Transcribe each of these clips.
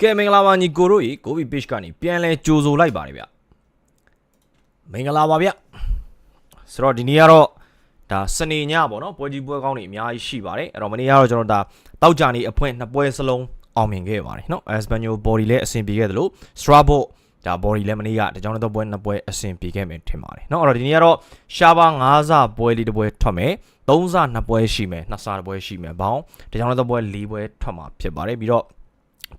ကဲမင်္ဂလာပါညီကိုတို့ရေကိုဗီ page ကနေပြန်လဲကြိုဆိုလိုက်ပါတယ်ဗျမင်္ဂလာပါဗျဆိုတော့ဒီနေ့ကတော့ဒါစနေညပေါ့နော်ပွဲကြီးပွဲကောင်းတွေအများကြီးရှိပါတယ်အဲ့တော့မနေ့ကတော့ကျွန်တော်ဒါတောက်ကြနေအဖွင့်နှစ်ပွဲစလုံးအောင်မြင်ခဲ့ပါတယ်နော် Espanyol body လည်းအဆင်ပြေခဲ့တယ်လို့ Strasbourg ဒါ body လည်းမနေ့ကတကြောင်တော့ပွဲနှစ်ပွဲအဆင်ပြေခဲ့မယ်ထင်ပါတယ်နော်အဲ့တော့ဒီနေ့ကတော့ရှားပါး၅စပွဲလေးတစ်ပွဲထွက်မယ်၃စနှစ်ပွဲရှိမယ်၂စတစ်ပွဲရှိမယ်ဘောင်းတကြောင်တော့ပွဲ၄ပွဲထွက်မှာဖြစ်ပါတယ်ပြီးတော့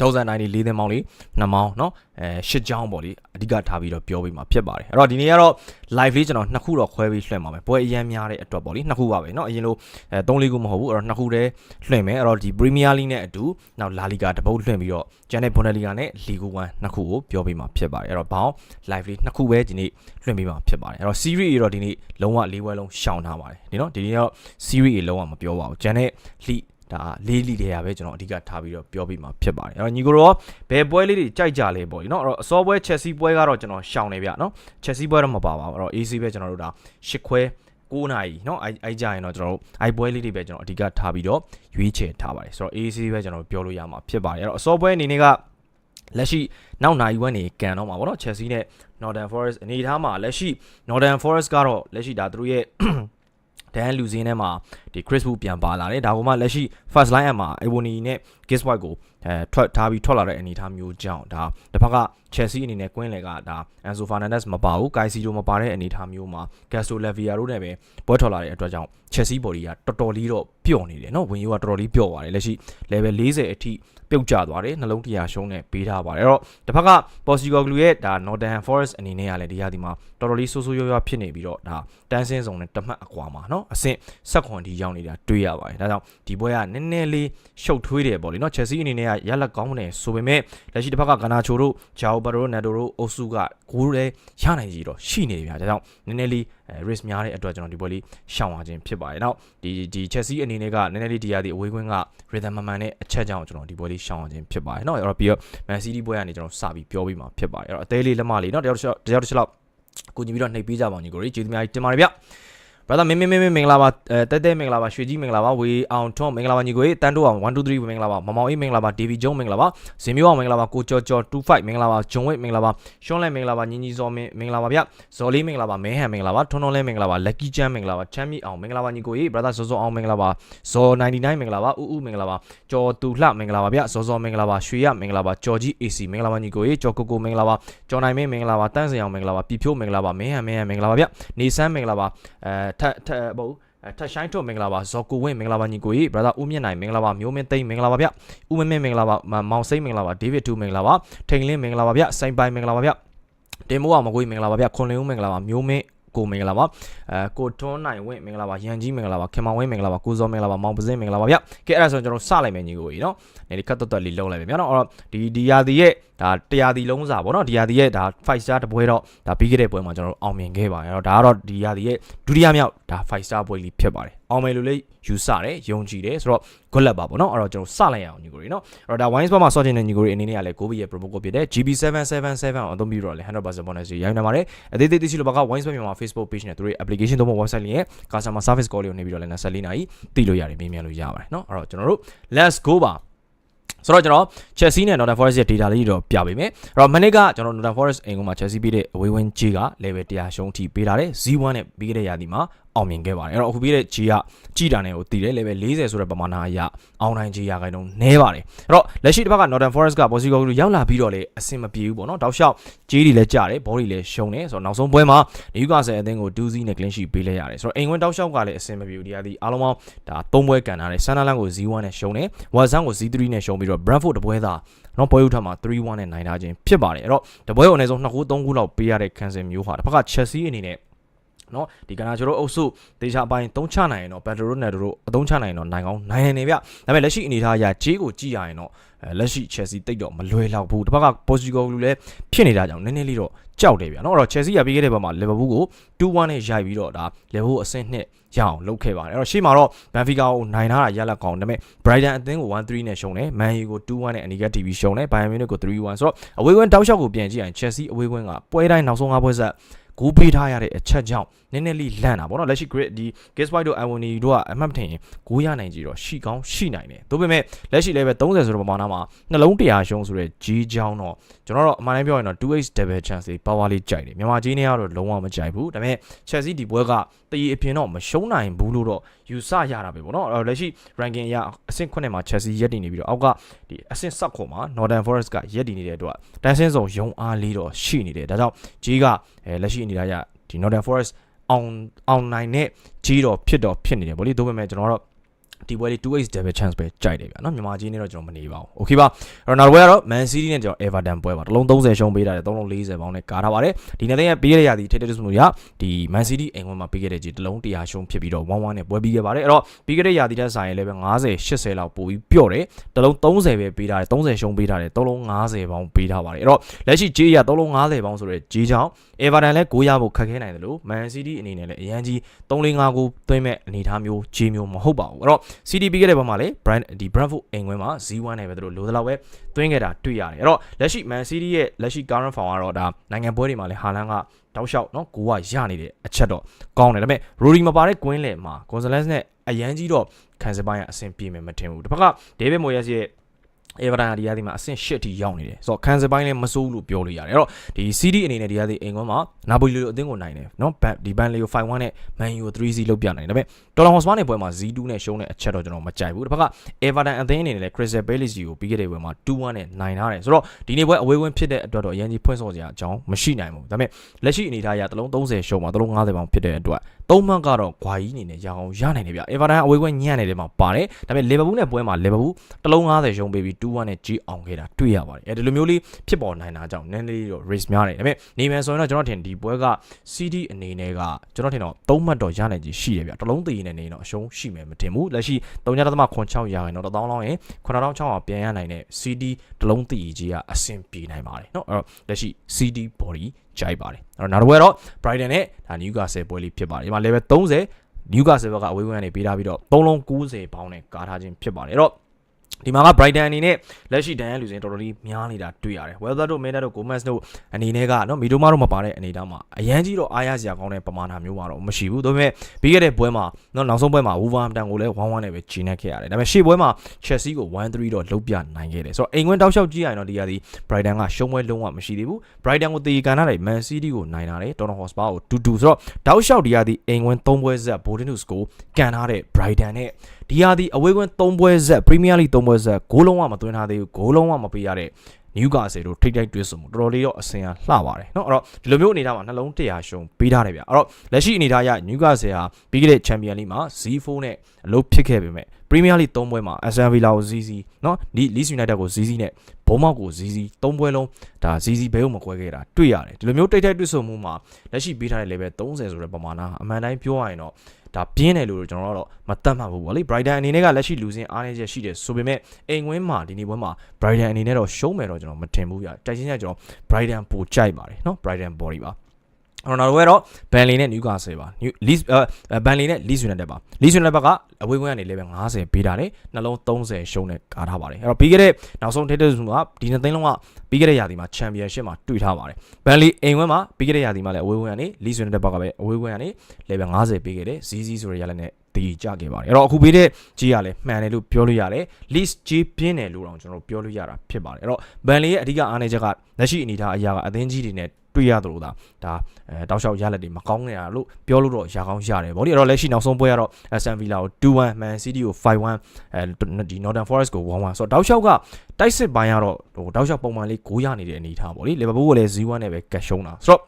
ဒေါဇန်တိုင်းလေး၄သင်းမောင်းလေး2မောင်းเนาะအဲရှစ်ချောင်းပေါ့လေအဓိကထားပြီးတော့ပြောပေးမှာဖြစ်ပါတယ်အဲ့တော့ဒီနေ့ကတော့ live လေးကျွန်တော်နှစ်ခုတော့ခွဲပြီးလွှင့်ပါမယ်ပွဲအရင်များတဲ့အတွက်ပေါ့လေနှစ်ခုပါပဲเนาะအရင်လိုအဲ3လေးခုမဟုတ်ဘူးအဲ့တော့နှစ်ခုတည်းလွှင့်မယ်အဲ့တော့ဒီ Premier League နဲ့အတူနောက် La Liga တပုတ်လွှင့်ပြီးတော့ကျန်တဲ့ Bundesliga နဲ့ Ligue 1နှစ်ခုကိုပြောပေးမှာဖြစ်ပါတယ်အဲ့တော့ဘောင်း live လေးနှစ်ခုပဲဒီနေ့လွှင့်ပေးမှာဖြစ်ပါတယ်အဲ့တော့ series တွေတော့ဒီနေ့လုံးဝ၄ပွဲလုံးရှောင်ထားပါတယ်ဒီနော်ဒီနေ့တော့ series တွေလုံးဝမပြောပါဘူးကျန်တဲ့ league ဒါလေးလီတွေကပဲကျွန်တော်အဓိကထားပြီးတော့ပြောပြမှာဖြစ်ပါတယ်အဲ့တော့ညီကိုတော့ဘယ်ပွဲလေးတွေကြိုက်ကြလဲပေါ့ဒီနော်အဲ့တော့အစောပွဲ Chelsea ပွဲကတော့ကျွန်တော်ရှောင်နေဗျနော် Chelsea ပွဲတော့မပါပါဘူးအဲ့တော့ AC ပဲကျွန်တော်တို့ဒါရှစ်ခွဲ9နာရီเนาะအဲအဲကြရင်တော့ကျွန်တော်တို့အိုက်ပွဲလေးတွေပဲကျွန်တော်အဓိကထားပြီးတော့ရွေးချယ်ထားပါတယ်ဆိုတော့ AC ပဲကျွန်တော်ပြောလို့ရမှာဖြစ်ပါတယ်အဲ့တော့အစောပွဲအနေနဲ့ကလက်ရှိနောက်နိုင်ဝက်နေကန်တော့မှာပေါ့နော် Chelsea နဲ့ Northern Forest အနေထားမှာလက်ရှိ Northern Forest ကတော့လက်ရှိဒါသူတို့ရဲ့ ဒန်လူစင်းထဲမှာဒီ Chris Wood ပြန်ပါလာတယ်ဒါကမှလက်ရှိ first line အမှာ Ebony နဲ့ Gibbs White ကိုအဲထွက်ထားပြီးထွက်လာတဲ့အနေအထားမျိုးကြောင့်ဒါတစ်ဖက်က Chelsea အနေနဲ့ကွင်းလေကဒါ Enzo Fernandez မပါဘူး Caicedo မပါတဲ့အနေအထားမျိုးမှာ Gasto Lavia တို့နဲ့ပဲပွဲထွက်လာတဲ့အတွက်ကြောင့် Chelsea body ကတော်တော်လေးတော့ပျော့နေတယ်เนาะဝင်ယူကတော်တော်လေးပျော့သွားတယ်လက်ရှိ level 40အထိပြုတ်ကျသွားတယ်နှလုံးတရားရှုံးနဲ့ပေးထားပါတယ်အဲ့တော့တစ်ဖက်က Postecoglou ရဲ့ဒါ Northern Forest အနေနဲ့ကလည်းဒီရာဒီမှာတော်တော်လေးဆိုးဆိုးရွားရွားဖြစ်နေပြီးတော့ဒါတန်းစင်းစုံနဲ့တမတ်အကွာမှာเนาะအဆင့်ဆက်ခွန်ဒီရောက်နေတာတွေ့ရပါတယ်ဒါကြောင့်ဒီပွဲကနည်းနည်းလေးရှုပ်ထွေးတယ်ပေါ့လေเนาะ Chelsea အနေနဲ့ကရလက်ကောင်းနေဆိုပေမဲ့လက်ရှိတစ်ဖက်ကဂနာချိုတို့ဂျာအိုဘရိုနယ်ဒိုတို့အုပ်စုကဂိုးလည်းရနိုင်ကြီးတော့ရှိနေတယ်ဗျာဒါကြောင့်နည်းနည်းလေး risk များတဲ့အတွက်ကျွန်တော်ဒီပွဲလေးရှောင်ရခြင်းဖြစ်ပါတယ်နောက်ဒီဒီ Chelsea အနေနဲ့ကနည်းနည်းလေးဒီရသည်အဝေးကွင်းက rhythm မှန်မှန်နဲ့အချက်ကြောင့်ကျွန်တော်ဒီပွဲလေးရှောင်ရခြင်းဖြစ်ပါတယ်เนาะအဲ့တော့ပြီးတော့ Man City ပွဲကနေကျွန်တော်စပြီးပြောပြီးမှာဖြစ်ပါတယ်အဲ့တော့အသေးလေးလက်မလေးเนาะတယောက်တစ်ချက်တယောက်တစ်ချက်လောက်ကိုညီပြီးတော့နှိပ်ပေးကြပါဦးညီကိုကြီးကျေးဇူးများတင်ပါတယ်ဗျ brother မင်းမင်းမင်းမင်္ဂလာပါအဲတဲတဲမင်္ဂလာပါရွှေကြီးမင်္ဂလာပါဝေအောင်ထွန်းမင်္ဂလာပါညီကိုတန်းတိုးအောင်1 2 3မင်္ဂလာပါမမောင်အေးမင်္ဂလာပါဒေဗီဂျုံမင်္ဂလာပါဇင်မျိုးအောင်မင်္ဂလာပါကိုကျော်ကျော်25မင်္ဂလာပါဂျုံဝိတ်မင်္ဂလာပါရှွန်းလဲမင်္ဂလာပါညီညီဇော်မင်မင်္ဂလာပါဗျဇော်လေးမင်္ဂလာပါမဲဟန်မင်္ဂလာပါထွန်းထွန်းလဲမင်္ဂလာပါလက်ကီချမ်းမင်္ဂလာပါချမ်းမီအောင်မင်္ဂလာပါညီကိုကြီး brother ဇော်ဇော်အောင်မင်္ဂလာပါဇော်99မင်္ဂလာပါဥဥမင်္ဂလာပါကျော်တူလှမင်္ဂလာပါဗျဇော်ဇော်မင်္ဂလာပါရွှေရမင်္ဂလာပါကျော်ကြီး AC မင်္ဂလာပါညီကိုကြီးကျော်ကိုကိုမင်္ဂလာပါကျော်နိုင်မင်းမင်္ဂလာပါတန်းစင်အောင်မင်္ဂလာပါပြဖြိုးမင်္ဂလာပါမဲဟန်မဲဟန်မင်္ဂလာပါဗျနေဆန်းမင်္ဂလာပါအဲထက်ထက်ဘုတ်အဲထက်ရှိုင်းထုတ်မင်္ဂလာပါဇော်ကိုဝင်းမင်္ဂလာပါညီကိုကြီး brother ဦးမြင့်နိုင်မင်္ဂလာပါမျိုးမင်းသိန်းမင်္ဂလာပါဗျဦးမင်းမင်းမင်္ဂလာပါမောင်စိမ့်မင်္ဂလာပါဒေးဗစ်တူမင်္ဂလာပါထိန်လင်းမင်္ဂလာပါဗျစိုင်းပိုင်မင်္ဂလာပါဗျတင်မိုးအောင်မကွေးမင်္ဂလာပါဗျခွန်လင်းဦးမင်္ဂလာပါမျိုးမင်းကိုမင်္ဂလာပါအဲကိုထွန်းနိုင်ဝင်းမင်္ဂလာပါရန်ကြီးမင်္ဂလာပါခင်မောင်ဝင်းမင်္ဂလာပါကိုဇော်မင်္ဂလာပါမောင်ပစင်းမင်္ဂလာပါဗျကဲအဲ့ဒါဆိုကျွန်တော်စလိုက်မယ်ညီကိုကြီးနော်နေဒီကတ်တက်တက်လေးလုံးလိုက်မယ်ဗျနော်အဲ့တော့ဒီဒီယာဒီရဲ့ ဒါတရားဒီလုံးစာပေါ့နော်ဒီယာဒီရဲ့ဒါ5 star တပွဲတော့ဒါပြီးခဲ့တဲ့ပွဲမှာကျွန်တော်တို့အောင်မြင်ခဲ့ပါတယ်အဲ့တော့ဒါကတော့ဒီယာဒီရဲ့ဒုတိယမြောက်ဒါ5 star ပွဲလေးဖြစ်ပါတယ်အောင်မယ်လို့လည်းယူဆတယ်ယုံကြည်တယ်ဆိုတော့ good luck ပါပေါ့နော်အဲ့တော့ကျွန်တော်စလိုက်ရအောင်ညီကိုကြီးနော်အဲ့တော့ဒါ wine spot မှာဆော့ချင်တဲ့ညီကိုကြီးအနေနဲ့ကလည်း Gobi ရဲ့ promo code ဖြစ်တဲ့ GB777 ကိုအသုံးပြုတော့လေ100% bonus ရရိုင်းနေပါတယ်အသေးသေးသိရှိလို့ဘာက wine spot မြန်မာ Facebook page နဲ့သူတို့ရဲ့ application သုံးဖို့ website လေးရဲ့ customer service call လေးကိုနေပြီးတော့လည်း24နာရီသိလို့ရတယ်မြင်မြန်လို့ရပါတယ်နော်အဲ့တော့ကျွန်တော်တို့ let's go ပါ ဆိုတော့ကျွန်တော် Chelsea နဲ့ Nottingham Forest ရဲ့ data လေးတော့ပြပေးမယ်။အဲ့တော့မနေ့ကကျွန်တော် Nottingham Forest အိမ်ကမှာ Chelsea ပေးတဲ့အဝေးဝင်းကြီးက level 100ရှုံးထိပေးထားတယ်။ Z1 နဲ့ပြီးခဲ့တဲ့ရာသီမှာ အောင်မြင်ခဲ့ပါတယ်။အဲ့တော့အခုပေးတဲ့ကြီးကကြီးတာနဲ့ကိုတည်တယ် level 40ဆိုတဲ့ပမာဏအရအောင်နိုင်ကြီးရာခိုင်နှုန်းနည်းပါတယ်။အဲ့တော့လက်ရှိတစ်ဖက်က Nottingham Forest က Bosco ကရောက်လာပြီးတော့လေအဆင်မပြေဘူးပေါ့နော်။တောက်လျှောက်ကြီးတွေလည်းကြတယ် ball တွေလည်းရှုံးတယ်ဆိုတော့နောက်ဆုံးပွဲမှာ Newcastle အသင်းကို2-0နဲ့ clean sheet ပေးလိုက်ရတယ်။ဆိုတော့အိမ်ဝင်တောက်လျှောက်ကလည်းအဆင်မပြေဘူးဒီရာသီအားလုံးပေါင်းဒါ3ပွဲကန်ထားတယ်။ Sunderland ကို0-1နဲ့ရှုံးတယ်။ Watson ကို0-3နဲ့ရှုံးပြီးတော့ Brentford တပွဲသားနော်ပွဲဥထမှာ3-1နဲ့နိုင်ထားခြင်းဖြစ်ပါတယ်အဲ့တော့တပွဲကိုအနည်းဆုံး2ခု3ခုလောက်ပေးရတဲ့ခံစင်မျိုးဟာတစ်ဖက်က Chelsea အနေနဲ့ နော်ဒီကနာချိုတို့အုပ်စုဒေချာပိုင်းသုံးချနိုင်ရင်တော့ဘက်ဒရိုနယ်တို့အသုံးချနိုင်ရင်တော့နိုင်ကောင်းနိုင်နေဗျဒါပေမဲ့လက်ရှိအနေထားအရဂျေးကိုကြည့်ရရင်တော့အဲလက်ရှိ Chelsea တိတ်တော့မလွယ်လောက်ဘူးတစ်ဖက်က Portugal လူလည်းဖြစ်နေတာကြောင့်နည်းနည်းလေးတော့ကြောက်တယ်ဗျာနော်အဲ့တော့ Chelsea ကပြီးခဲ့တဲ့ဘက်မှာ Liverpool ကို2-1နဲ့ရိုက်ပြီးတော့ဒါ Liverpool အဆင့်နှစ်ရအောင်လုပ်ခဲ့ပါတယ်အဲ့တော့ရှေ့မှာတော့ Benfica ကိုနိုင်ထားတာရလက်ကောင်းဒါပေမဲ့ Brighton အသင်းကို1-3နဲ့ရှုံးတယ် Man U ကို2-1နဲ့ Aniga TV ရှုံးတယ် Bayern Munich ကို3-1ဆိုတော့အဝေးကွင်းတောက်လျှောက်ကိုပြန်ကြည့်ရင် Chelsea အဝေးကွင်းကပွဲတိုင်းနောက်ဆုံး၅ပွဲဆက် ဂိုးပေးထားရတဲ့အချက်ကြောင့်နည်းနည်းလေးလန့်တာပေါ့နော်လက်ရှိ grid ဒီ gas white တို့ iwoni တို့ကအမှတ်မထင်ရင်ဂိုးရနိုင်ကြတော့ရှိကောင်းရှိနိုင်တယ်ဒါပေမဲ့လက်ရှိလည်းပဲ30ဆိုတဲ့ပမာဏမှာနှလုံး100ရှုံးဆိုတဲ့ကြီးချောင်းတော့ကျွန်တော်တို့အမှန်တမ်းပြောရင်တော့ 2x double chance လေး power လေးကြိုက်တယ်မြန်မာကြီးနေကတော့လုံးဝမကြိုက်ဘူးဒါပေမဲ့ Chelsea ဒီပွဲကတည်အပြင်တော့မရှုံးနိုင်ဘူးလို့တော့ယူဆရတာပဲပေါ့နော်အဲ့တော့လက်ရှိ ranking အရအဆင့်9မှာ Chelsea ရက်တည်နေပြီးတော့အောက်ကဒီအဆင့်7ခုမှာ Northern Forest ကရက်တည်နေတဲ့အတွက်တန်းစင်းစုံရုံအားလေးတော့ရှိနေတယ်ဒါကြောင့်ကြီးကအဲလက်ရှိအနေထားရဒီ Northern Forest အောင်အောင်နိုင်တဲ့ကြီးတော့ဖြစ်တော့ဖြစ်နေတယ်ဗောလေဒါပေမဲ့ကျွန်တော်တို့ ဒီပွဲလေး 2x double chance ပဲကြိုက်တယ်ဗျာနော်မြန်မာကြီးနေတော့ကျွန်တော်မနေပါဘူးโอเคပါအဲ့တော့နောက်ပွဲကတော့ Man City နဲ့ကျွန်တော် Everton ပွဲပါတစ်လုံး30ရှုံးပေးတာတယ်3လုံး40ပေါင်းနဲ့ကာထားပါတယ်ဒီနေ့ရဲ့ပေးရတဲ့ရာသီထိတဲ့တူမှုရဒီ Man City အိမ်ဝင်မှာပေးခဲ့တဲ့ကြီးတစ်လုံး100ရှုံးဖြစ်ပြီးတော့1-1နဲ့ပွဲပြီးခဲ့ပါတယ်အဲ့တော့ပြီးခဲ့တဲ့ရာသီထက်ဆိုင်ရင်လည်းပဲ90 80လောက်ပိုပြီးပြော့တယ်တစ်လုံး30ပဲပေးထားတယ်30ရှုံးပေးထားတယ်3လုံး50ပေါင်းပေးထားပါတယ်အဲ့တော့လက်ရှိကြီးရ3လုံး50ပေါင်းဆိုတဲ့ကြီးချောင်း Everton လည်း9ရဖို့ခက်ခဲနိုင်တယ်လို့ Man City အနေနဲ့လည်းအရန်ကြီး3-5ကိုသွင်းမဲ့အနေအထားမျိုးကြီးမျိုးမဟုတ်ပါဘူးအဲ့တော့ CD ပြီးခဲ့တဲ့ဘက်မှာလေ brand ဒီ Brentford အင်ကွင်းမှာ Z1 နဲ့ပဲသူတို့လိုသလောက်ပဲသွင်းခဲ့တာတွေ့ရတယ်အဲ့တော့လက်ရှိ Man City ရဲ့လက်ရှိ current form ကတော့ဒါနိုင်ငံပွဲတွေမှာလေဟာလန်ကတောက်လျှောက်နော်ကိုကရနေတဲ့အချက်တော့ကောင်းတယ်ဒါပေမဲ့ Rodri မပါတဲ့ကွင်းလယ်မှာ Gonzalez နဲ့အရန်ကြီးတော့ခံစားပိုင်းအဆင်ပြေမယ်မထင်ဘူးတစ်ဖက်က David Moyes ရဲ့ Everton ကဒီရာသီမှာအဆင့်၈ထိရောက်နေတယ်ဆိုတော့ခံစပိုင်းလည်းမစိုးလို့ပြောလို့ရတယ်အဲ့တော့ဒီ CD အနေနဲ့ဒီရာသီအိမ်ကွန်းမှာနာပိုလီလိုအသင်းကိုနိုင်တယ်နော်ဘန်ဒီဘန်လီကို5-1နဲ့ Man U 3-0 လောက်ပြနိုင်တယ်ဒါပေမဲ့တော်လန်ဟော့စပါနဲ့ပွဲမှာ Z2 နဲ့ရှုံးတဲ့အချက်တော့ကျွန်တော်မကြိုက်ဘူးတစ်ဖက်က Everton အသင်းအနေနဲ့လည်း Crystal Palace ကိုပြီးခဲ့တဲ့ပွဲမှာ2-1နဲ့နိုင်ထားတယ်ဆိုတော့ဒီနေ့ပွဲအဝေးဝင်းဖြစ်တဲ့အတွက်တော့အရင်ကြီးဖွင့်ဆော်စရာအကြောင်းမရှိနိုင်ဘူးဒါပေမဲ့လက်ရှိအနေအထားအရတလုံး30ရှုံးမှာတလုံး50ပေါင်ဖြစ်တဲ့အတွက် 3မှတ်ကတော့ဂွာကြီးအနေနဲ့ရအောင်ရနိုင်တယ်ဗျ။ Everton အဝေးကွင်းညံ့နေတဲ့မှာပါတယ်။ဒါပေမဲ့ Liverpool နဲ့ပွဲမှာ Liverpool တလုံး90ရုံးပေးပြီး2-1နဲ့ကြီးအောင်ခဲ့တာတွေ့ရပါတယ်။အဲဒီလိုမျိုးလေးဖြစ်ပေါ်နိုင်တာကြောင့်နည်းနည်းတော့ race များတယ်။ဒါပေမဲ့နေမန်ဆိုရင်တော့ကျွန်တော်ထင်ဒီပွဲက CD အနေနဲ့ကကျွန်တော်ထင်တော့3မှတ်တော့ရနိုင်ကြီးရှိတယ်ဗျ။တလုံးသေးနေနေတော့အရှုံးရှိမယ်မထင်ဘူး။လက်ရှိ3.86ရာခိုင်နှုန်း1000လောင်းရင်9600ပြန်ရနိုင်တဲ့ CD တလုံးသေးကြီးကအဆင်ပြေနိုင်ပါတယ်။နော်အဲ့တော့လက်ရှိ CD body ကြိုက်ပါတယ်အဲ့တော့နောက်တစ်ပွဲတော့ Brighton နဲ့ဒါ Newcastle ပွဲလေးဖြစ်ပါတယ်ဒီမှာ level 30 Newcastle ဘက်ကအဝေးဝန်းကနေပေးထားပြီးတော့3လုံး90ပေါင်းနဲ့ကားထားခြင်းဖြစ်ပါတယ်အဲ့တော့ ဒီမှာက Brighton အနေနဲ့လက်ရှိဒန်ရန်လူစင်တော်တော်လေးများနေတာတွေ့ရတယ်။ Weather တို့ Mena တို့ Gomez တို့အနေနဲ့ကနော်မီတိုမာတို့မပါတဲ့အနေအထားမှာအရန်ကြီးတော့အားရစရာကောင်းတဲ့ပမာဏမျိုးမှာတော့မရှိဘူး။ဒါပေမဲ့ပြီးခဲ့တဲ့ပွဲမှာနော်နောက်ဆုံးပွဲမှာ Wolverhampton ကိုလည်း1-1နဲ့ပဲဂျင်းနေခဲ့ရတယ်။ဒါပေမဲ့ရှေ့ပွဲမှာ Chelsea ကို1-3တော့လုတ်ပြနိုင်ခဲ့တယ်။ဆိုတော့အိမ်ဝင်တောက်လျှောက်ကြည့်ရရင်တော့ဒီကဒီ Brighton ကရှုံးပွဲလုံးဝမရှိသေးဘူး။ Brighton ကိုတေကန်ထားတယ် Man City ကိုနိုင်တာတယ်။ Tottenham Hotspur ကို2-2ဆိုတော့တောက်လျှောက်ဒီကဒီအိမ်ဝင်3ပွဲဆက် Bolton to score ကန်ထားတဲ့ Brighton နဲ့ ဒီဟာဒီအဝေးကွင်း3ပွဲဆက်ပရီးမီးယားလိ3ပွဲဆက်ဂိုးလုံးဝမသွင်းထားသေးဘူးဂိုးလုံးဝမပေးရတဲ့နယူကာဆယ်တို့ထိတ်ထိတ်တွဲဆုံမှုတော်တော်လေးတော့အစင်အားလှပါတယ်เนาะအဲ့တော့ဒီလိုမျိုးအနေထားမှာနှလုံး100ရှုံးပေးထားတယ်ဗျအဲ့တော့လက်ရှိအနေထားအရနယူကာဆယ်ဟာပြီးခဲ့တဲ့ချန်ပီယံလိမှာ Z4 နဲ့အလုပ်ဖြစ်ခဲ့ပေမဲ့ပရီးမီးယားလိ3ပွဲမှာ Aston Villa ကို ZZ เนาะဒီ Leeds United ကို ZZ နဲ့ဘုံမောက်ကို ZZ 3ပွဲလုံးဒါ ZZ ဘဲကိုမကွဲခဲ့တာတွေ့ရတယ်ဒီလိုမျိုးတိတ်ထိတ်တွဲဆုံမှုမှာလက်ရှိပေးထားတဲ့ level 30ဆိုတဲ့ပမာဏအမှန်တိုင်းပြောရရင်တော့ ဒါပြင်းတယ်လို့ကျွန်တော်တို့တော့မသတ်မှတ်ဘူးပေါ့လေ Brighton အနေနဲ့ကလက်ရှိလူစင်အားနည်းချက်ရှိတယ်ဆိုပေမဲ့အိမ်ဝင်းမှာဒီနေ့ပွဲမှာ Brighton အနေနဲ့တော့ရှုံးမယ်တော့ကျွန်တော်မထင်ဘူးပြတိုက်ချင်းကကျွန်တော် Brighton ပိုကြိုက်ပါတယ်နော် Brighton body ပါ အော်နောက်တော့ကတော့ဘန်လီနဲ့နယူကာဆယ်ပါလီဘန်လီနဲ့လီဆွေနဲ့တက်ပါလီဆွေနဲ့ဘက်ကအဝေးကွင်းကနေ level 50ပေးတာလေနှလုံး30ရှုံးနဲ့ကာထားပါတယ်အဲ့တော့ပြီးခဲ့တဲ့နောက်ဆုံးထိတဲ့စုကဒီနှစ်သိန်းလုံးကပြီးခဲ့တဲ့ရာသီမှာချန်ပီယံရှစ်မှာတွေ့ထားပါတယ်ဘန်လီအိမ်ဝင်းမှာပြီးခဲ့တဲ့ရာသီမှာလည်းအဝေးကွင်းကနေလီဆွေနဲ့တက်ဘက်ကပဲအဝေးကွင်းကနေ level 50ပေးခဲ့တယ်ဇီးဇီးဆိုတဲ့ရလက်နဲ့ တည်ကြခဲ့ပါတယ်အဲ့တော့အခုပေးတဲ့ကြီးကလည်းမှန်တယ်လို့ပြောလို့ရတယ် list ကြီးပြင်းတယ်လို့တော့ကျွန်တော်တို့ပြောလို့ရတာဖြစ်ပါတယ်အဲ့တော့ဘန်လီရဲ့အဓိကအားနည်းချက်ကလက်ရှိအနေထားအရာကအသင်းကြီးတွေနဲ့တွေ့ရသလိုဒါဒါအဲတောက်လျှောက်ရလက်တွေမကောင်းနေတာလို့ပြောလို့တော့ရကောင်းရတယ်ဗောဒီအဲ့တော့လက်ရှိနောက်ဆုံးပွဲကတော့ Aston Villa ကို2-1 Man City ကို5-1အဲဒီ Northern Forest ကို1-1ဆိုတော့တောက်လျှောက်ကတိုက်စစ်ပိုင်းကတော့ဟိုတောက်လျှောက်ပုံမှန်လေး9ရနေတဲ့အနေထားဗောလေ Liverpool ကိုလည်း0-1နဲ့ပဲကတ်ရှုံးတာဆိုတော့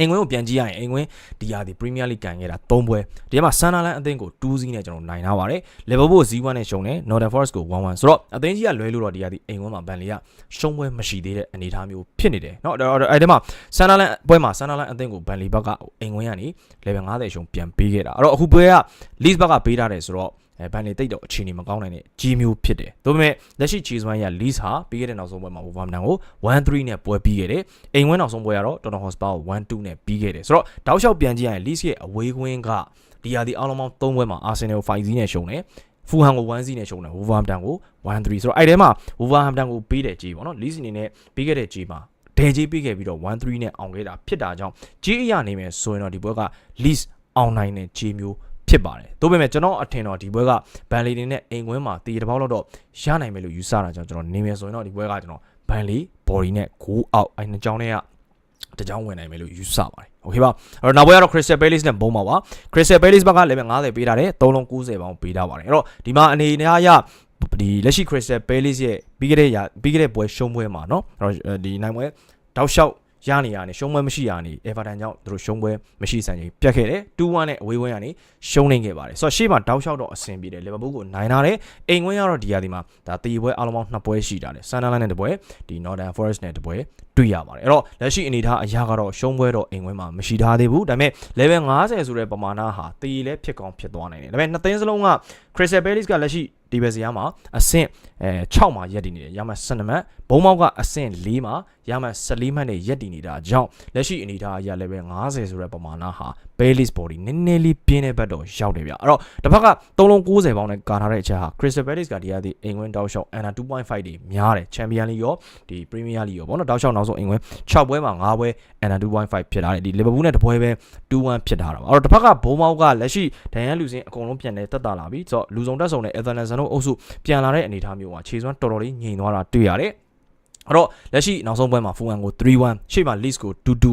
အင်ကွင်းကိုပြန်ကြည့်ရရင်အင်ကွင်းဒီယာဒီပရီးမီးယားလိကန်ခဲ့တာ၃ပွဲဒီမှာဆန်နာလန်အသင်းကို2-0နဲ့ကျွန်တော်နိုင်ထားပါတယ်လီဗာပူး0-1နဲ့ရှုံးတယ် Northern Forest ကို1-1ဆိုတော့အသင်းကြီးကလွဲလို့တော့ဒီယာဒီအင်ကွင်းမှာဘန်လီကရှုံးပွဲမရှိသေးတဲ့အနေအထားမျိုးဖြစ်နေတယ်เนาะအဲ့ဒီမှာဆန်နာလန်ပွဲမှာဆန်နာလန်အသင်းကိုဘန်လီဘက်ကအင်ကွင်းကနေ level 50ရှုံးပြန်ပေးခဲ့တာအဲ့တော့အခုပွဲက Leeds ဘက်ကပေးထားတယ်ဆိုတော့ အဲဘန်နေတိတ်တော့အခြေအနေမကောင်းနိုင်တဲ့ကြီးမျိုးဖြစ်တယ်။ဒါပေမဲ့လက်ရှိ Cheese One ရ Leeds ဟာပြီးခဲ့တဲ့နောက်ဆုံးပွဲမှာ Wolverhampton ကို1-3နဲ့ပွဲပြီးခဲ့တယ်။အိမ်ဝင်းနောက်ဆုံးပွဲကတော့ Tottenham Hotspur ကို1-2နဲ့ပြီးခဲ့တယ်။ဆိုတော့တောက်လျှောက်ပြန်ကြည့်ရရင် Leeds ရဲ့အဝေးကွင်းကဒီဟာဒီအားလုံးပေါင်း3ပွဲမှာ Arsenal ကို5-0နဲ့ရှုံးတယ်။ဖူဟန်ကို1-0နဲ့ရှုံးတယ် Wolverhampton ကို1-3ဆိုတော့အဲ့ထဲမှာ Wolverhampton ကိုပေးတဲ့ကြီးပေါ့နော် Leeds အနေနဲ့ပေးခဲ့တဲ့ကြီးမှာဒဲကြီးပေးခဲ့ပြီးတော့1-3နဲ့အောင်ခဲ့တာဖြစ်တာကြောင့်ကြေးအရနေမယ်ဆိုရင်တော့ဒီပွဲက least အောင်နိုင်တဲ့ကြေးမျိုး ဖြစ်ပါတယ်။ဒါပေမဲ့ကျွန်တော်အထင်တော့ဒီပွဲကဘန်လီနေနဲ့အိမ်ကွင်းမှာတည်တစ်ပေါက်လောက်တော့ရနိုင်မယ်လို့ယူဆတာကြောင့်ကျွန်တော်နေမယ်ဆိုရင်တော့ဒီပွဲကကျွန်တော်ဘန်လီ body နဲ့ go out အဲ့နှစ်ကြောင်းနဲ့ကတကြောင်းဝင်နိုင်မယ်လို့ယူဆပါတယ်။ Okay ပါ။အဲ့တော့နောက်ပွဲကတော့ Crystal Palace နဲ့ဘုံပါပါ Crystal Palace ဘက်ကလည်း50ပေးထားတယ်3လုံး90ပေါင်းပေးထားပါတယ်။အဲ့တော့ဒီမှာအနေနဲ့အရဒီလက်ရှိ Crystal Palace ရဲ့ပြီးခဲ့တဲ့ရပြီးခဲ့တဲ့ပွဲရှုံးပွဲမှာเนาะအဲ့တော့ဒီနိုင်ပွဲတောက်လျှောက် ရနေရနေရှုံးပွဲမရှိရနေ Everton ကြောင့်သူတို့ရှုံးပွဲမရှိဆန်ချိန်ပြတ်ခဲ့တယ်2-1နဲ့အဝေးဝန်းရနေရှုံးနေခဲ့ပါတယ်ဆိုတော့ရှေ့မှာတောက်လျှောက်တော့အဆင်ပြေတယ်လီဗာပူးကိုနိုင်လာတယ်အိမ်ဝန်းရတော့ဒီရာဒီမှာဒါတီပွဲအားလုံးပေါင်း2ပွဲရှိတာတယ်ဆန်နာလန်နဲ့တပွဲဒီ Northern Forest နဲ့တပွဲတွေ့ရပါတယ်အဲ့တော့လက်ရှိအနေထားအရာကတော့ရှုံးပွဲတော့အိမ်ဝန်းမှာမရှိထားသေးဘူးဒါပေမဲ့ level 50ဆိုတဲ့ပမာဏဟာတီလည်းဖြစ်ကောင်းဖြစ်သွားနိုင်တယ်ဒါပေမဲ့နှစ်သိန်းစလုံးက Crystal Palace ကလက်ရှိဒီဘယ်စီယာမှာအဆင့်အဲ6မှာရက်တည်နေတယ်ရမှ12မှတ်ဘုံမောက်ကအဆင့်4မှာရမှ14မှတ်နဲ့ရက်တည်နေတာကြောင့်လက်ရှိအနေထားအရ level 50ဆိုတဲ့ပမာဏဟာ Palace body နည်းနည်းလေးပြင်းတဲ့ဘက်တော့ရောက်တယ်ဗျအဲ့တော့တစ်ဖက်က3လုံး90ပေါင်းနဲ့ကာထားတဲ့အချက်ဟာ Crystal Palace ကဒီရသည်အိမ်ဝင်တောက်လျှောက် Under 2.5တွေများတယ် Champion League ရော ဒီ Premier League ရောဘောနော်တောက်လျှောက်နောက်ဆုံးအိမ်ဝင်6ပွဲမှာ5ပွဲ Under 2.5ဖြစ်လာတယ်ဒီ Liverpool နဲ့တပွဲပဲ2-1ဖြစ်ထားတာပါအဲ့တော့တစ်ဖက်ကဘုံမောက်ကလက်ရှိဒန်ရန်လူစင်းအကုန်လုံးပြန်လဲတက်တာလာပြီဆိုတော့လူစုံတက်ဆုံတဲ့ Ethernet တို့အုပ်စုပြန်လာတဲ့အနေအထားမျိုးမှာခြေစွမ်းတော်တော်လေးငြိမ်သွားတာတွေ့ရတယ်အဲ့တော့လက်ရှိနောက်ဆုံးပွဲမှာ Fulham ကို3-1ရှေ့မှာ Leeds ကို2-2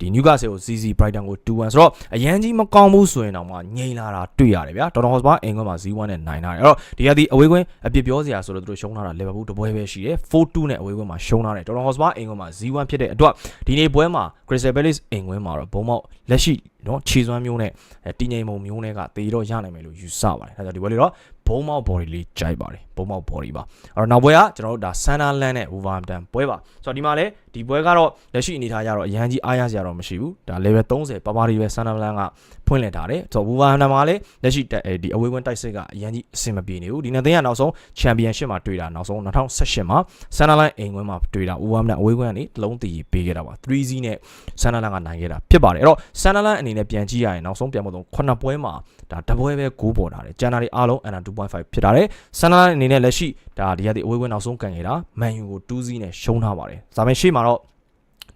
ဒီ Newcastle ကို CC Brighton ကို2-1ဆိုတော့အရန်ကြီးမကောင်းဘူးဆိုရင်တော့မှငြိမ်လာတာတွေ့ရတယ်ဗျာ Tottenham Hotspur အင်ကွန်းမှာ0-1နဲ့နိုင်ထားတယ်အဲ့တော့ဒီကဒီအဝေးကွင်းအပြစ်ပြောစရာဆိုတော့သူတို့ရှုံးထားတာ Liverpool တပွဲပဲရှိတယ်4-2နဲ့အဝေးကွင်းမှာရှုံးထားတယ် Tottenham Hotspur အင်ကွန်းမှာ0-1ဖြစ်တဲ့အတွက်ဒီနေ့ပွဲမှာ Crystal Palace အင်ကွင်းမှာတော့ဘုံမောက်လက်ရှိ နော်ခြေစွမ်းမျိုးနဲ့တည်ငြိမ်မှုမျိုးနဲ့ကတေတော့ရနိုင်မယ်လို့ယူဆပါတယ်ဒါကြောင့်ဒီပွဲလေးတော့ဘုံမောက် body လေးကြိုက်ပါတယ်ဘုံမောက် body ပါအဲ့တော့နောက်ပွဲကကျွန်တော်တို့ဒါ Sunderland နဲ့ Wolverhampton ပွဲပါဆိုတော့ဒီမှာလည်းဒီပွဲကတော့လက်ရှိအနေထားကြတော့အရန်ကြီးအားရစရာတော့မရှိဘူးဒါ level 30ပပရီပဲ Sunderland က ဖွင့်လှစ်ထားတယ်ဆိုတော့ Wolverhampton မှာလည်းလက်ရှိဒီအဝေးဝင်တိုက်စစ်ကအရန်ကြီးအဆင်မပြေနေဘူးဒီနေ့သင်းကနောက်ဆုံး Championship မှာတွေ့တာနောက်ဆုံး2018မှာ Sunderland အိမ်ဝင်မှာတွေ့တာ Wolverhampton အဝေးဝင်ကနေတလုံးတီးပေးခဲ့တာပါ3-0နဲ့ Sunderland ကနိုင်ခဲ့တာဖြစ်ပါတယ်အဲ့တော့ Sunderland အနေနဲ့ပြန်ကြည့်ရရင်နောက်ဆုံးပြန်မတော့9ပွဲမှာဒါတပွဲပဲဂိုးပေါ်ထားတယ်ကျန်တာတွေအားလုံး under 2.5ဖြစ်ထားတယ် Sunderland အနေနဲ့လက်ရှိဒါဒီရတဲ့အဝေးဝင်နောက်ဆုံးကန်ခဲ့တာ Man U ကို2-0နဲ့ရှုံးထားပါတယ်ဒါပေမဲ့ရှေ့မှာတော့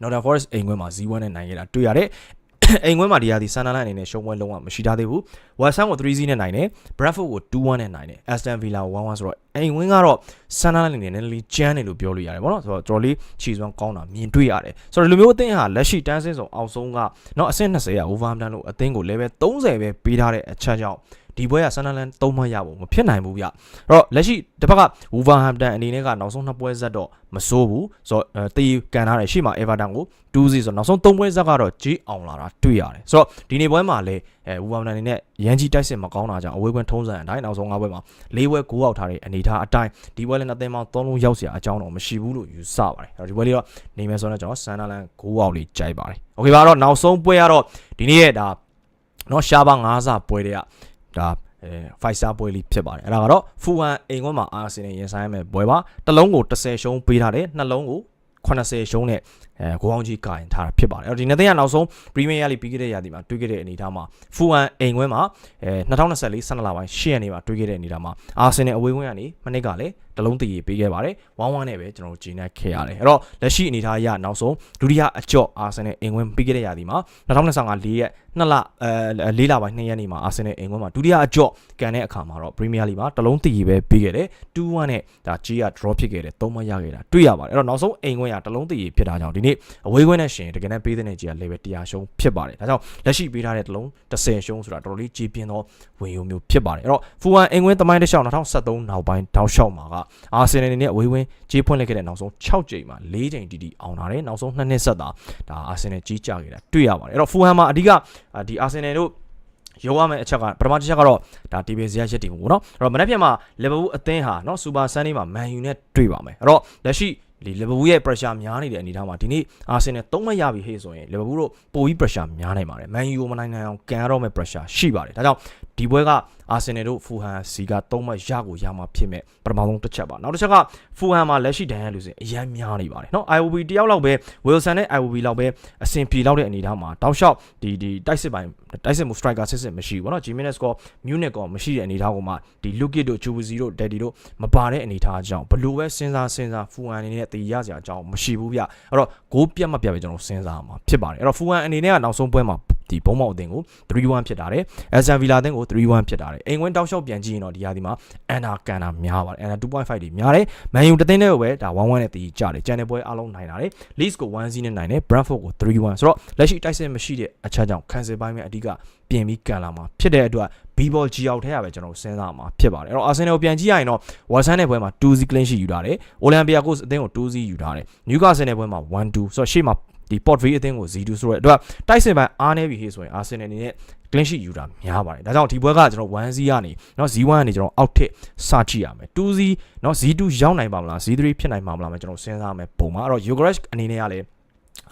Northern Forest အိမ်ခွင်းမှာ0-1နဲ့နိုင်ခဲ့တာတွေ့ရတယ် အိမ်ခွင်းမှာဒီရာဒီဆန်နာလန်အနေနဲ့ရှုံးပွဲလုံးဝမရှိထားသေးဘူး။ဝက်ဆမ်ကို3-0နဲ့နိုင်တယ်။ Bradford ကို2-1နဲ့နိုင်တယ်။ Aston Villa ကို1-1ဆိုတော့အိမ်ဝင်းကတော့ဆန်နာလန်အနေနဲ့နည်းနည်းလေးကျန်းတယ်လို့ပြောလို့ရတယ်ဗောနော်။ဆိုတော့တော်တော်လေးခြေစွမ်းကောင်းတာမြင်တွေ့ရတယ်။ဆိုတော့ဒီလိုမျိုးအသင်းဟာလက်ရှိတန်းစင်းဆောင်အောက်ဆုံးကနော်အဆင့်20က Wolverhampton လို့အသင်းကို level 30ပဲပေးထားတဲ့အချက်ကြောင့် ဒီပွဲကဆန်နာလန်သုံးမှရဖို့မဖြစ်နိုင်ဘူးဗျ။အဲ့တော့လက်ရှိတစ်ဖက်က Wolverhampton အနေနဲ့ကနောက်ဆုံးနှစ်ပွဲဆက်တော့မစိုးဘူး။ဆိုတော့တေးကန်ထားတယ်ရှေ့မှာ Everton ကို2-0ဆိုတော့နောက်ဆုံးသုံးပွဲဆက်ကတော့ကြီးအောင်လာတာတွေ့ရတယ်။ဆိုတော့ဒီနေ့ပွဲမှာလည်းအဲ Wolverhampton အနေနဲ့ရန်ကြီးတိုက်စစ်မကောင်းတာကြောင့်အဝေးကွင်းထုံးစံအတိုင်းနောက်ဆုံး၅ပွဲမှာ၄ပွဲ9အောက်ထားတဲ့အနေထားအတိုင်းဒီပွဲလည်းနှစ်သိန်းပေါင်း၃လုံးရောက်เสียအကြောင်းတော့မရှိဘူးလို့ယူဆပါတယ်။အဲ့တော့ဒီပွဲလေးတော့နေမယ်ဆိုတော့ကျွန်တော် Sunderland 9အောက်လေးကြိုက်ပါတယ်။ Okay ပါတော့နောက်ဆုံးပွဲကတော့ဒီနေ့ရဲ့ဒါနော်ရှားပါ9စပွဲတွေက ဒါအဲ5 star ပွဲလေးဖြစ်ပါတယ်အဲ့ဒါကတော့ဖူဟန်အိမ်ကွန်းမှာအာဆင်နယ်ရင်ဆိုင်ရမယ်ပွဲပါတစ်လုံးကို10ရှုံးပေးထားတယ်နှလုံးကို80ရှုံးနဲ့အဲကိုအောင်ကြီးကင်ထားတာဖြစ်ပါတယ်အဲ့တော့ဒီနေ့သိရနောက်ဆုံး Premier League ပြီးခဲ့တဲ့ရာသီမှာတွေ့ခဲ့တဲ့အနေအထားမှာဖူဟန်အိမ်ကွင်းမှာအဲ2024 12လပိုင်း10ရက်နေ့မှာတွေ့ခဲ့တဲ့အနေအထားမှာအာဆင်နယ်အဝေးကွင်းကနေမနစ်ကလည်းတလုံးတည်ပေးခဲ့ပါတယ်1-1နဲ့ပဲကျွန်တော်တို့ဂျင်းနဲ့ခဲ့ရတယ်အဲ့တော့လက်ရှိအနေအထားအရနောက်ဆုံးဒုတိယအကြော့အာဆင်နယ်အိမ်ကွင်းပြီးခဲ့တဲ့ရာသီမှာ2025 4ရက်2လအဲ4လပိုင်း2ရက်နေ့မှာအာဆင်နယ်အိမ်ကွင်းမှာဒုတိယအကြော့ကန်တဲ့အခါမှာတော့ Premier League မှာတလုံးတည်ပဲပေးခဲ့တယ်2-1နဲ့ဒါကြီးက draw ဖြစ်ခဲ့တယ်3မရခဲ့တာတွေ့ရပါတယ်အဲ့တော့နောက်ဆုံးအိမ်ကွင်းကတလုံးတည်ဖြစ်တာကြောင့်ဒီနေ့နေ့အဝေးခွင်းနဲ့ရှင်တကယ်တမ်းပေးတဲ့ကြီးက level 100ရှုံးဖြစ်ပါတယ်ဒါကြောင့်လက်ရှိပေးထားတဲ့တလုံး30ရှုံးဆိုတာတော်တော်လေးကြေပြင်းသောဝင်ရုံမျိုးဖြစ်ပါတယ်အဲ့တော့ဖူဟန်အင်ကွင်းတမိုင်းတစ်လျှောက်2013နောက်ပိုင်းတောက်လျှောက်မှာကအာဆင်နယ်အနေနဲ့အဝေးခွင်းကြေးဖွင့်လိုက်ခဲ့တဲ့နောက်ဆုံး6ကြိမ်မှာ4ကြိမ်တီတီအောင်လာတယ်နောက်ဆုံး2နှစ်ဆက်တာဒါအာဆင်နယ်ကြီးကြခဲ့တာတွေ့ရပါတယ်အဲ့တော့ဖူဟန်မှာအဓိကဒီအာဆင်နယ်တို့ရောရမယ့်အချက်ကပထမတစ်ချက်ကတော့ဒါတီဗီဇရရက်တီဘူးပေါ့နော်အဲ့တော့မနေ့ပြန်မှာလီဗာပူးအသင်းဟာနော်စူပါဆန်းလေးမှာမန်ယူနဲ့တွေ့ပါမယ်အဲ့တော့လက်ရှိ လီဗာပူးရဲ့ pressure များနေတဲ့အနေအထားမှာဒီနေ့အာဆင်နယ်သုံးမရပြီဟေ့ဆိုရင်လီဗာပူးတို့ပိုပြီး pressure များနိုင်ပါတယ်မန်ယူကိုမနိုင်နိုင်အောင်ကန်ရတော့မယ့် pressure ရှိပါတယ်ဒါကြောင့်ဒီပွဲကအာဆင်နယ်တို့ဖူဟန်စီက၃မှတ်ရကိုရမှာဖြစ်မဲ့ပထမဆုံးတစ်ချက်ပါနောက်တစ်ချက်ကဖူဟန်မှာလက်ရှိဒဏ်ရာလူစဉ်အရန်များနေပါတယ်နော် IOB တယောက်လောက်ပဲ Wilson နဲ့ IOB လောက်ပဲအဆင်ပြေလောက်တဲ့အနေအထားမှာတောက်လျှောက်ဒီဒီတိုက်စစ်ပိုင်းတိုက်စစ်မှု striker စစ်စစ်မရှိဘူးနော် Jimenez ကော Munich ကောမရှိတဲ့အနေအထားကိုမှဒီ Lukic တို့ Chukwueze တို့ Daddy တို့မပါတဲ့အနေအထားကြောင့်ဘလို့ပဲစဉ်းစားစဉ်းစားဖူဟန်အနေနဲ့တည်ရစရာအကြောင်းမရှိဘူးဗျအဲ့တော့ဂိုးပြတ်မပြတ်ပဲကျွန်တော်စဉ်းစားမှာဖြစ်ပါတယ်အဲ့တော့ဖူဟန်အနေနဲ့ကနောက်ဆုံးပွဲမှာ ဒီဘုံမောက်အသင်းကို3-1ဖြစ်တာတယ်။ Aston Villa အသင်းကို3-1ဖြစ်တာတယ်။အိမ်ဝင်တောက်လျှောက်ပြန်ကြည့်ရင်တော့ဒီဟာဒီမှာအန်နာကန်တာများပါတယ်။အန်နာ2.5တွေများတယ်။ Man U တသင်းတည်းကိုပဲဒါ1-1နဲ့တည်ကြတယ်။ကျန်တဲ့ပွဲအားလုံးနိုင်တာတယ်။ Leeds ကို1-0နဲ့နိုင်တယ်။ Brentford ကို3-1ဆိုတော့လက်ရှိတိုက်စစ်မရှိတဲ့အချက်ကြောင့် cancel ပိုင်းမဲ့အဓိကပြင်ပြီးကန်လာမှာဖြစ်တဲ့အတွက် B-ball G အောက်ထဲရပဲကျွန်တော်စဉ်းစားမှာဖြစ်ပါတယ်။အဲ့တော့ Arsenal ကိုပြန်ကြည့်ရရင်တော့ Watson ရဲ့ပွဲမှာ2-0 clean sheet ယူထားတယ်။ Olympiacos အသင်းကို2-0ယူထားတယ်။ Newcastle ရဲ့ပွဲမှာ1-2ဆိုတော့ရှေ့မှာ ဒီ port v အသင်းကို0ဆိုတဲ့အတွက်တိုက်စစ်ပိုင်းအားနေပြီဟေးဆိုရင် Arsenal အနေနဲ့ clean sheet ယူတာများပါတယ်ဒါကြောင့်ဒီပွဲကကျွန်တော်1-0ကနေเนาะ0-1ကနေကျွန်တော်အောက်ထစ်စကြည့်ရမယ်2-0เนาะ0-2ရောက်နိုင်ပါမလား0-3ဖြစ်နိုင်ပါမလားမကျွန်တော်စဉ်းစားမယ်ပုံမှာအဲ့တော့ Yogresh အနေနဲ့ကလည်း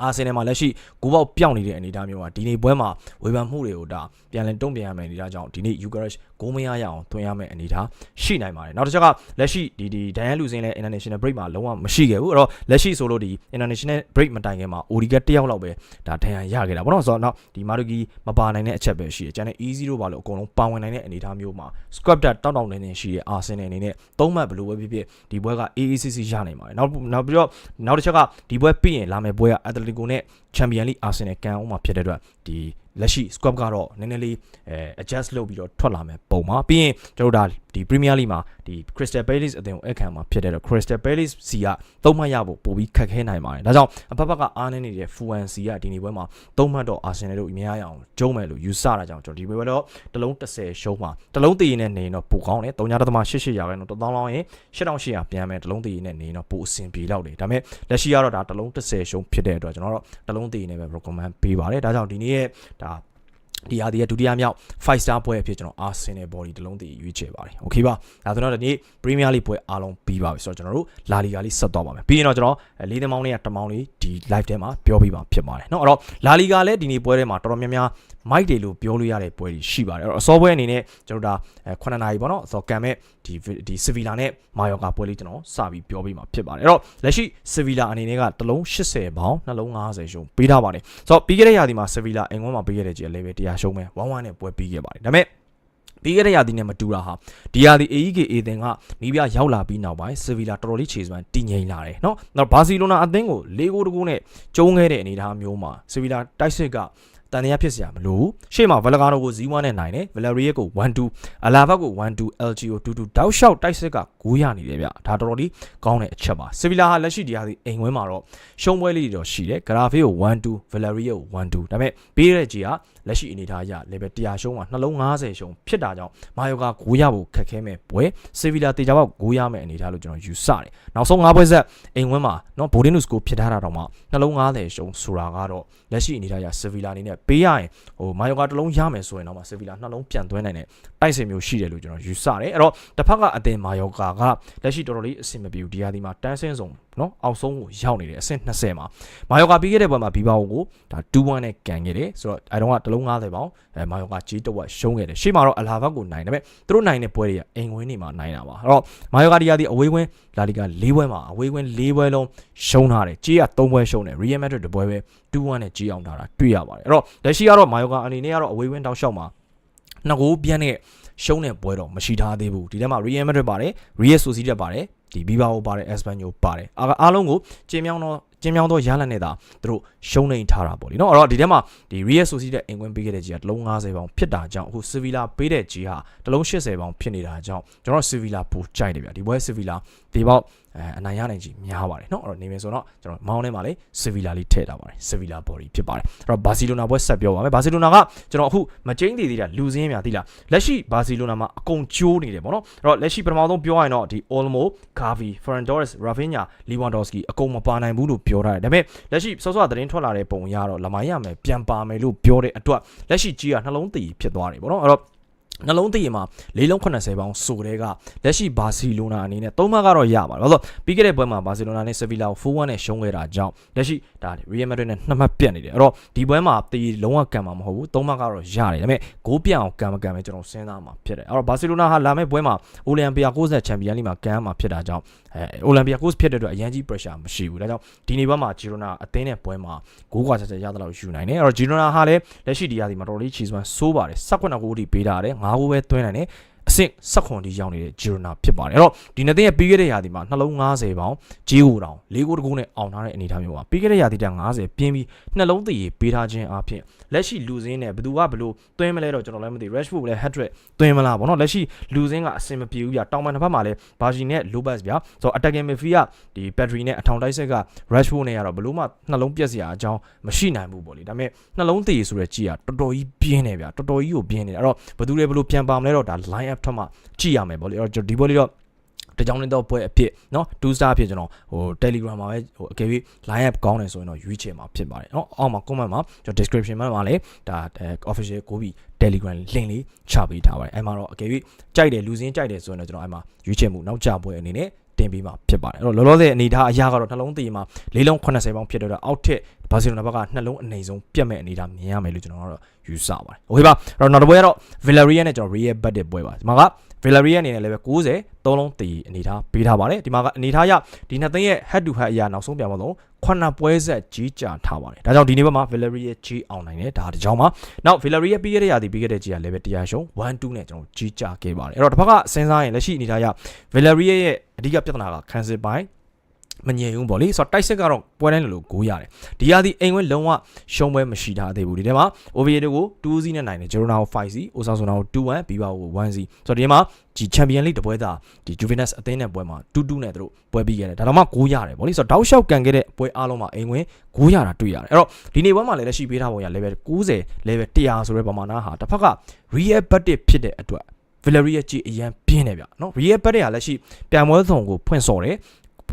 အာဆင်နယ်မှာလက်ရှိဂိုးပေါက်ပြောင်းနေတဲ့အနေအထားမျိုးမှာဒီနေ့ပွဲမှာဝေဖန်မှုတွေကိုဒါပြန်လည်တုံ့ပြန်ရမယ်အနေအထားကြောင့်ဒီနေ့ Eucharist ဂိုးမရရအောင်သွင်းရမယ်အနေအထားရှိနိုင်ပါတယ်နောက်တစ်ချက်ကလက်ရှိဒီဒီဒန်ယန်လူစင်းလဲ international break မှာလုံးဝမရှိခဲ့ဘူးအဲ့တော့လက်ရှိဆိုလို့ဒီ international break မတိုင်ခင်မှာ Odiga တယောက်လောက်ပဲဒါဒန်ယန်ရခဲ့တာပေါ့နော်ဆိုတော့နောက်ဒီမာဒူကီမပါနိုင်တဲ့အချက်ပဲရှိတယ်ကျန်တဲ့ easy တို့ဘာလို့အကုန်လုံးပါဝင်နိုင်တဲ့အနေအထားမျိုးမှာ squad တောက်တောက်နေနေရှိတဲ့ Arsenal အနေနဲ့သုံးမှတ်ဘယ်လိုပဲဖြစ်ဖြစ်ဒီပွဲက AACC ရနိုင်ပါတယ်နောက်နောက်ပြီးတော့နောက်တစ်ချက်ကဒီပွဲပြီးရင်လာမယ့်ပွဲက Atletico နဲ့ Champion League Arsenal ကန်အောင်မှာဖြစ်တဲ့အတွက်ဒီလက်ရှိ squad ကတော့နည်းနည်းလေးအဲ adjust လုပ်ပြီးတော့ထွက်လာမယ်ပုံပါပြီးရင်ကျွန်တော်တို့ဒါဒီ Premier League မှာဒီ Crystal Palace အသင်းကိုအခမ်းမှာဖြစ်တဲ့တော့ Crystal Palace စီကသုံးမှတ်ရဖို့ပိုပြီးခက်ခဲနိုင်ပါတယ်ဒါကြောင့်အဖက်ဖက်ကအားနည်းနေတဲ့ Fuan စီကဒီနေ့ပွဲမှာသုံးမှတ်တော့ Arsenal တို့အများရအောင်ကျုံးမယ်လို့ယူဆတာကြောင့်ကျွန်တော်ဒီပွဲတော့တလုံး30ရှုံးမှာတလုံးတည်ရင်နဲ့နေရင်တော့ပိုကောင်းတယ်3.88ရာခိုင်နှုန်း1000လောင်းရင်8800ပြန်မယ်တလုံးတည်ရင်နဲ့နေရင်တော့ပိုအဆင်ပြေလောက်တယ်ဒါပေမဲ့လက်ရှိကတော့ဒါတလုံး30ရှုံးဖြစ်တဲ့အတွက်ကျွန်တော်တို့တလုံးတည်ရင်နဲ့ပဲ recommend ပေးပါတယ်ဒါကြောင့်ဒီနေ့ရဲ့ဒါ ဒီဟာဒီရဲ့ဒုတိယမြောက်5 star ပွဲအဖြစ်ကျွန်တော် Arsenal body တလုံးတည်ရွေးချယ်ပါတယ်။ Okay ပါ။ဒါဆိုတော့ဒီနေ့ Premier League ပွဲအားလုံးပြီးပါပြီဆိုတော့ကျွန်တော်တို့ La Liga လေးဆက်သွားပါမယ်။ပြီးရင်တော့ကျွန်တော်လေးသမောင်းလေးကတမောင်းလေးဒီ live ထဲမှာပြောပြပါဖြစ်ပါတယ်။နော်အဲ့တော့ La Liga လည်းဒီနေ့ပွဲထဲမှာတော်တော်များများ mic တွေလို့ပြောလို့ရတဲ့ပွဲတွေရှိပါတယ်အဲ့တော့အစောပွဲအနေနဲ့ကျွန်တော်တို့ဒါ9နာရီပေါ့နော်အစောကံမဲ့ဒီဒီ Sevilla နဲ့ Mallorca ပွဲလေးကျွန်တော်စပြီးပြောပြီးမှာဖြစ်ပါတယ်အဲ့တော့လက်ရှိ Sevilla အနေနဲ့ကတလုံး80ပေါင်နှလုံး90ရှုံးပေးထားပါတယ်ဆိုတော့ပြီးခဲ့တဲ့ရာသီမှာ Sevilla အင်္ဂလန်မှာပေးခဲ့တဲ့ကြည် level 100ရှုံးပဲ1-1နဲ့ပွဲပြီးခဲ့ပါတယ်ဒါပေမဲ့ပြီးခဲ့တဲ့ရာသီနဲ့မတူတာဟာဒီရာသီ AEK အသင်းကနီးပြရောက်လာပြီးနောက်ပိုင်းဆီဗီလာတော်တော်လေးခြေစွမ်းတည်ငြိမ်လာတယ်နော်။နောက်ဘာစီလိုနာအသင်းကို၄ဂိုးတကူနဲ့ကျုံးခဲ့တဲ့အနေအထားမျိုးမှာဆီဗီလာတိုက်စစ်က တန်တရားဖြစ်စရာမလိုရှေ့မှာဗလဂါနိုကို0-1နဲ့နိုင်တယ်ဗလာရီယက်ကို1-2အလာဘတ်ကို1-2 LGO 2-2တောက်လျှောက်တိုက်စစ်က9ရနေတယ်ဗျဒါတော်တော်လေးကောင်းတဲ့အချက်ပါဆီဗီလာဟာလက်ရှိဒီဟာဒီအိမ်ဝင်းမှာတော့ရှုံးပွဲလေးတွေတော့ရှိတယ်ဂရာဖေးကို1-2ဗလာရီယက်ကို1-2ဒါပေမဲ့ဘေးရဲ့ဂျီကလက်ရှိအနေထားအရ level 100ရှုံးမှာနှလုံး90ရှုံးဖြစ်တာကြောင့်မာယိုက9ရဖို့ခက်ခဲမဲ့ပွဲဆီဗီလာတေချာပေါက်9ရမဲ့အနေထားလို့ကျွန်တော်ယူဆတယ်နောက်ဆုံး9ပွဲဆက်အိမ်ဝင်းမှာနော်ဘိုဒင်းနုစကိုဖြစ်ထားတာတော့မှနှလုံး90ရှုံးဆိုတာကတော့လက်ရှိအနေထားအရဆီဗီလာအနေနဲ့ပေးရရင်ဟိုမာယိုကတစ်လုံးရမယ်ဆိုရင်တော့မှဆီဗီလာနှလုံးပြန်သွင်းနိုင်တဲ့တိုက်စစ်မျိုးရှိတယ်လို့ကျွန်တော်ယူဆတယ်အဲ့တော့တစ်ဖက်ကအတင်မာယိုကာကလက်ရှိတော်တော်လေးအဆင်မပြေဘူးဒီဟာဒီမှာတန်းဆင်းဆုံး နော်အောက်ဆုံးကိုရောက်နေတယ်အဆင့်20မှာမာယောကာပြီးခဲ့တဲ့ဘက်မှာဘီဘာအိုကိုဒါ2-1နဲ့ကန်ခဲ့တယ်ဆိုတော့အဲတော့ကတလုံး90ပေါင်အဲမာယောကာဂျီတဝက်ရှုံးခဲ့တယ်ရှေ့မှာတော့အလာဘတ်ကိုနိုင်တယ်ပဲသူတို့နိုင်တဲ့ပွဲတွေကအိမ်ဝင်းနေမှာနိုင်တာပါအဲ့တော့မာယောကာဒီယာဒီအဝေးဝင်းလာလီဂါ၄ပွဲမှာအဝေးဝင်း၄ပွဲလုံးရှုံးထားတယ်ဂျီက3ပွဲရှုံးတယ်ရီယယ်မက်ဒရစ်တပွဲပဲ2-1နဲ့ဂျီအောင်ထားတာတွေ့ရပါတယ်အဲ့တော့လက်ရှိကတော့မာယောကာအနေနဲ့ကတော့အဝေးဝင်းတောက်လျှောက်မှာနှစ်ကိုပြန်းတဲ့ ရှုံးတဲ့ပွဲတော့မရှိထားသေးဘူးဒီထဲမှာ Real Madrid ပါတယ် Real Sociedad ပါတယ်ဒီဘီဘာအိုပါတယ် Espanyol ပါတယ်အားလုံးကိုကျင်းမြောင်းတော့ကျင်းမြောင်းတော့ရလနဲ့တာသူတို့ရှုံးနေထားတာပေါ့လीနော်အဲ့တော့ဒီထဲမှာဒီ Real Sociedad အင်ကွင်းပေးခဲ့တဲ့ကြီးကတလုံး90ပေါင်ဖြစ်တာကြောင့်အခု Sevilla ပေးတဲ့ကြီးဟာတလုံး80ပေါင်ဖြစ်နေတာကြောင့်ကျွန်တော် Sevilla ပိုကြိုက်တယ်ဗျဒီပွဲ Sevilla ဒီပေါက်အဲအနိုင်ရနိုင်ကြီးများပါတယ်เนาะအဲ့တော့နေမယ်ဆိုတော့ကျွန်တော်မောင်းထဲမှာလေ Sevilla လေးထည့်ထားပါတယ် Sevilla body ဖြစ်ပါတယ်အဲ့တော့ Barcelona ပွဲဆက်ပြောပါမယ် Barcelona ကကျွန်တော်အခုမကျင်းသေးသေးတာလူစင်းများသိလားလက်ရှိ Barcelona မှာအကုန်ကျိုးနေတယ်ပေါ့နော်အဲ့တော့လက်ရှိပထမဆုံးပြောရရင်တော့ဒီ Olmo Gavi Ferran Torres Rafinha Lewandowski အကုန်မပါနိုင်ဘူးလို့ပြောထားတယ်ဒါပေမဲ့လက်ရှိစောစောသတင်းထွက်လာတဲ့ပုံရတော့လမိုင်းရမယ်ပြန်ပါမယ်လို့ပြောတဲ့အတွက်လက်ရှိကြီးကနှလုံးတည်ဖြစ်သွားတယ်ပေါ့နော်အဲ့တော့ နှလုံးသားရင်မှာလေးလုံး80ပေါင်းဆိုတဲ့ကလက်ရှိဘာစီလိုနာအနေနဲ့သုံးမှတ်ကတော့ရပါတယ်။ဘာလို့လဲပြီးခဲ့တဲ့ပွဲမှာဘာစီလိုနာနဲ့ဆေဗီလာကို4-1နဲ့ရှုံးခဲ့တာကြောင့်လက်ရှိဒါရီယယ်မက်ဒရစ်နဲ့နှစ်မှတ်ပြတ်နေတယ်။အဲ့တော့ဒီပွဲမှာတီလုံးဝကံမှာမဟုတ်ဘူး။သုံးမှတ်ကတော့ရတယ်။ဒါပေမဲ့ဂိုးပြအောင်ကံမကံပဲကျွန်တော်စဉ်းစားမှာဖြစ်တယ်။အဲ့တော့ဘာစီလိုနာဟာလာမယ့်ပွဲမှာအိုလံပီယာ60ချန်ပီယံလိမှာကံမှာဖြစ်တာကြောင့်အဲအိုလံပီယာ60ဖြစ်တဲ့အတွက်အရန်ကြီး pressure မရှိဘူး။ဒါကြောင့်ဒီနေ့ပွဲမှာဂျီရိုနာအသင်းနဲ့ပွဲမှာဂိုးကွာချက်ချက်ရတဲ့လောက်ယူနိုင်တယ်။အဲ့တော့ဂျီရိုနာဟာလည်းလက်ရှိဒီရာဒီမှာတော်တော်လေးချီစွမ်းဆိုးပါတယ်။16ဂိုးထိပေးထားတယ်။9ဂိုးပဲသွင်းနိုင်တယ်။ အဆင့်16ခွန်ဒီရောက်နေတဲ့ဂျီရိုနာဖြစ်ပါတယ်အဲ့တော့ဒီနှစ်သိန်းရဲ့ပြီးခဲ့တဲ့ရာသီမှာနှလုံး90ပေါင်ဂျီဟိုတောင်၄ဂိုးတကူနဲ့အောင်ထားတဲ့အနေအထားမျိုးပါပြီးခဲ့တဲ့ရာသီတက်90ပြင်းပြီးနှလုံးတည်ပေးထားခြင်းအပြင်လက်ရှိလူစင်းနဲ့ဘယ်သူကဘလို့သွင်းမလဲတော့ကျွန်တော်လည်းမသိ Rashford လည်း hat trick သွင်းမလားဗောနော်လက်ရှိလူစင်းကအဆင်မပြေဘူးဗျတောင်ပန်တစ်ဖက်မှာလည်းဘာဂျီနဲ့ Lopez ဗျဆိုတော့ attacking midfield ကဒီ battery နဲ့အထောင်တိုက်ဆက်က Rashford နဲ့ကတော့ဘလို့မှနှလုံးပြက်စရာအကြောင်းမရှိနိုင်ဘူးပေါ့လေဒါပေမဲ့နှလုံးတည်ဆိုတဲ့ကြီးကတော်တော်ကြီးပြင်းနေဗျတော်တော်ကြီးကိုပြင်းနေတယ်အဲ့တော့ဘယ်သူတွေဘလို့ပြန်ပါမလဲတော့ဒါ line up ထက်မှကြည့်ရမယ်ပေါ့လေအဲ့တော့ဒီဘောလေးတော့တကြောင်နဲ့တော့ပွဲအဖြစ်เนาะ2 star အဖြစ်ကျွန်တော်ဟို Telegram မှာပဲဟိုအကယ်၍ line up ကောင်းတယ်ဆိုရင်တော့ရွေးချယ်မှာဖြစ်ပါတယ်เนาะအောက်မှာ comment မှာကျွန်တော် description မှာမှာလည်းဒါ official ကိုပြီး Telegram link လေးချပေးထားပါတယ်အဲ့မှာတော့အကယ်၍ကြိုက်တယ်လူစင်းကြိုက်တယ်ဆိုရင်တော့ကျွန်တော်အဲ့မှာရွေးချယ်မှုနောက်ကျပွဲအနေနဲ့ တင်ပေးမှာဖြစ်ပါတယ်အဲ့တော့လောလောဆယ်အနေထားအရာကတော့နှလုံးသေးမှာလေးလုံး80ပေါင်းဖြစ်တဲ့တော့အောက်ထက်ဘာစီလိုနာဘက်ကနှလုံးအနေဆုံးပြတ်မဲ့အနေထားမြင်ရမယ်လို့ကျွန်တော်ကတော့ယူဆပါတယ်โอเคပါအဲ့တော့နောက်တစ်ပွဲကတော့ Villarreal နဲ့ကျွန်တော် Real Betis ပွဲပါဒီမှာက Villarreal အနေနဲ့လည်းပဲ90 3လုံးတည်အနေထားပေးထားပါတယ်ဒီမှာကအနေထားရဒီနှစ်သိန်းရဲ့ head to head အရာနောက်ဆုံးပြန်မလို့ခုနှစ်ပွဲဆက်ကြီးကြာထားပါတယ်ဒါကြောင့်ဒီနေ့ဘက်မှာ Villarreal ကြီးအောင်နိုင်တယ်ဒါတကြောင်မှာနောက် Villarreal ပြီးခဲ့တဲ့ရာသီပြီးခဲ့တဲ့ကြီးကလည်းပဲတရားရှုံး1-2နဲ့ကျွန်တော်ကြီးကြာခဲ့ပါတယ်အဲ့တော့တစ်ဖက်ကစဉ်းစားရင်လက်ရှိအနေထားရ Villarreal ရဲ့အဓိကပြဿနာက cancel ပိုင်း မငြိမ်ဘူးပေါ့လေဆိုတော့တိုက်စစ်ကတော့ပွဲတိုင်းလိုလိုဂိုးရတယ်ဒီရာသီအိမ်ဝဲလုံးဝရှုံးပွဲမရှိထားသေးဘူးဒီထဲမှာ Oviedo ကို2-0နဲ့နိုင်တယ် Girona ကို5-0 Osasuna ကို2-1 Bilbao ကို1-0ဆိုတော့ဒီထဲမှာဒီ Champion League တပွဲသားဒီ Juventus အသင်းနဲ့ပွဲမှာ2-2နဲ့သူတို့ပွဲပြီးခဲ့တယ်ဒါတော့မှဂိုးရတယ်ပေါ့လေဆိုတော့တောက်လျှောက်ကန်ခဲ့တဲ့ပွဲအားလုံးမှာအိမ်ဝင်ဂိုးရတာတွေ့ရတယ်အဲ့တော့ဒီနေ့ပွဲမှာလည်းလက်ရှိပေးထားပုံရ level 90 level 100ဆိုတဲ့ပမာဏဟာတစ်ဖက်က Real Betis ဖြစ်တဲ့အတွက် Villarreal ကြီးအရန်ပြင်းနေဗျနော် Real Betis ကလက်ရှိပြန်ပွဲဆောင်ကိုဖွင့်စော်တယ်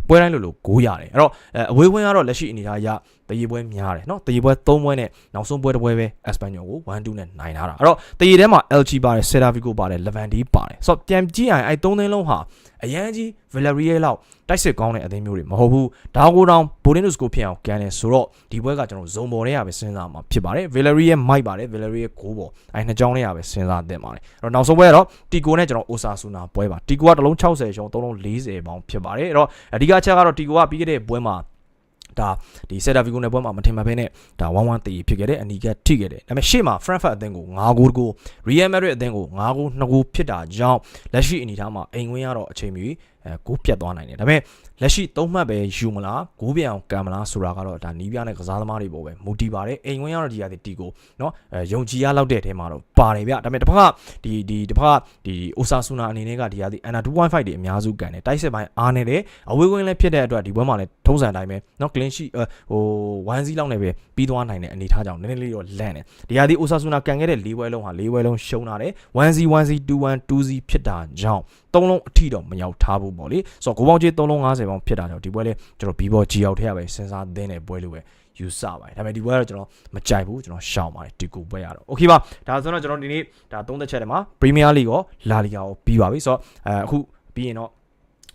ပွဲတိုင်းလိုလိုဂိုးရတယ်အဲ့တော့အဝေးဝင်ကတော့လက်ရှိအနေထားအရ တရေပွဲများတယ်နော်တရေပွဲ3ပွဲနဲ့နောက်ဆုံးပွဲတစ်ပွဲပဲ Espanyol ကို1-2နဲ့နိုင်ထားတာအဲ့တော့တရေထဲမှာ LG ပါတယ် Celta Vigo ပါတယ် Levante ပါတယ်ဆိုတော့ပြန်ကြည့်ရင်အဲ့3သိန်းလုံးဟာအရန်ကြီး Villarreal လောက်တိုက်စစ်ကောင်းတဲ့အသင်းမျိုးတွေမဟုတ်ဘူးဒါကိုတောင် Bolinus ကိုဖြစ်အောင်ကန်တယ်ဆိုတော့ဒီပွဲကကျွန်တော်ဇုံပေါ်ထဲရပဲစဉ်းစားမှာဖြစ်ပါတယ် Villarreal မိုက်ပါတယ် Villarreal ကိုပေါ်အဲ့နှစ်ကြောင်းထဲရပဲစဉ်းစားသင့်ပါတယ်အဲ့တော့နောက်ဆုံးပွဲကတော့ Tico နဲ့ကျွန်တော် Osasuna ပွဲပါ Tico ကတစ်လုံး60ရှုံးသုံးလုံး40ပေါင်းဖြစ်ပါတယ်အဲ့တော့အဓိကအချက်ကတော့ Tico ကပြီးခဲ့တဲ့ပွဲမှာ ဒါဒီဆက်တာဗီဂိုနဲ့ပွဲမှာမထင်မှတ်ဘဲနဲ့ဒါ1-1တည်ဖြစ်ခဲ့တယ်အနီကထိခဲ့တယ်ဒါပေမဲ့ရှေ့မှာ Frankfurt အသင်းကို9ဂိုးတကူ Real Madrid အသင်းကို9ဂိုး2ဂိုးဖြစ်တာကြောင့်လက်ရှိအနေအထားမှာအိမ်ဝင်းရတော့အချိန်မီအဲဂိုးပြတ်သွားနိုင်တယ်ဒါပေမဲ့ လက်ရှိသုံးမှတ်ပဲယူမလားဂိုးပြအောင်ကံမလားဆိုတာကတော့ဒါနီးပြနဲ့ကစားသမားတွေပေါ်ပဲမူတည်ပါတယ်အိမ်ဝင်းရတော့ဒီရတဲ့တီကိုเนาะအဲယုံကြည်ရလောက်တဲ့အဲမှာတော့ပါတယ်ဗျဒါပေမဲ့တစ်ဖက်ကဒီဒီတစ်ဖက်ကဒီအိုဆာဆူနာအနေနဲ့ကဒီရတဲ့ under 2.5တွေအများစုကန်တယ်တိုက်စစ်ပိုင်းအားနေတယ်အဝေးကွင်းလည်းဖြစ်တဲ့အတွက်ဒီဘွဲမှာလည်းထုံးစံတိုင်းပဲเนาะ clean sheet ဟို1စီးလောက်နဲ့ပဲပြီးသွားနိုင်တဲ့အနေထားကြောင့်နည်းနည်းလေးတော့လန့်တယ်ဒီရတဲ့အိုဆာဆူနာကန်ခဲ့တဲ့၄ဘွဲလုံးဟာ၄ဘွဲလုံးရှုံးတာတယ်1စီ1စီ2 1 2စီဖြစ်တာကြောင့် သုံးလုံးအထိတော့မရောက်ထားဘူးပေါ့လေဆိုတော့ကိုပေါင်းကြီး3လုံး50ပေါင်းဖြစ်တာကြောင့်ဒီပွဲလေးကျွန်တော်ဘီဘော G ရောက်ထည့်ရပဲစဉ်းစားသင်းတဲ့ပွဲလို့ပဲယူဆပါတယ်ဒါပေမဲ့ဒီပွဲကတော့ကျွန်တော်မကြိုက်ဘူးကျွန်တော်ရှောင်ပါတယ်ဒီကိုပွဲရတော့โอเคပါဒါဆိုတော့ကျွန်တော်ဒီနေ့ဒါသုံးသက်ချက်တွေမှာ Premier League ရော La Liga ရောပြီးပါပြီဆိုတော့အဲအခုပြီးရင်တော့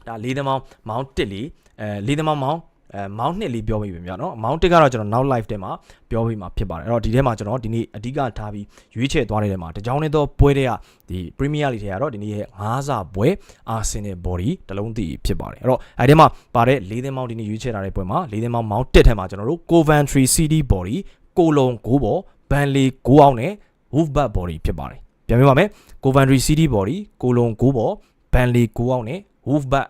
ဒါလေးသမောင်းမောင်းတစ်လီအဲလေးသမောင်းမောင်း အဲမောင်းနှစ်လေးပြောပြီးပြီဗျာနော်မောင်းတစ်ကတော့ကျွန်တော်နောက် live ထဲမှာပြောပြီးမှာဖြစ်ပါတယ်အဲ့တော့ဒီထဲမှာကျွန်တော်ဒီနေ့အဓိကထားပြီးရွေးချယ်သွားတဲ့ထဲမှာတကြောင်နဲ့တော့ပွဲတွေကဒီ Premier League ထဲကတော့ဒီနေ့ရဲ့၅စာပွဲ Arsenal body တလုံးတည်ဖြစ်ပါတယ်အဲ့တော့အဲ့ဒီမှာပါတဲ့၄သင်းမောင်းဒီနေ့ရွေးချယ်ထားတဲ့ပွဲမှာ၄သင်းမောင်းမောင်းတစ်ထဲမှာကျွန်တော်တို့ Coventry City body ကိုလုံကိုပေါ် Burnley ကိုအောင်နဲ့ Wolfsburg body ဖြစ်ပါတယ်ပြန်ပြပါမယ် Coventry City body ကိုလုံကိုပေါ် Burnley ကိုအောင်နဲ့ Wolfsburg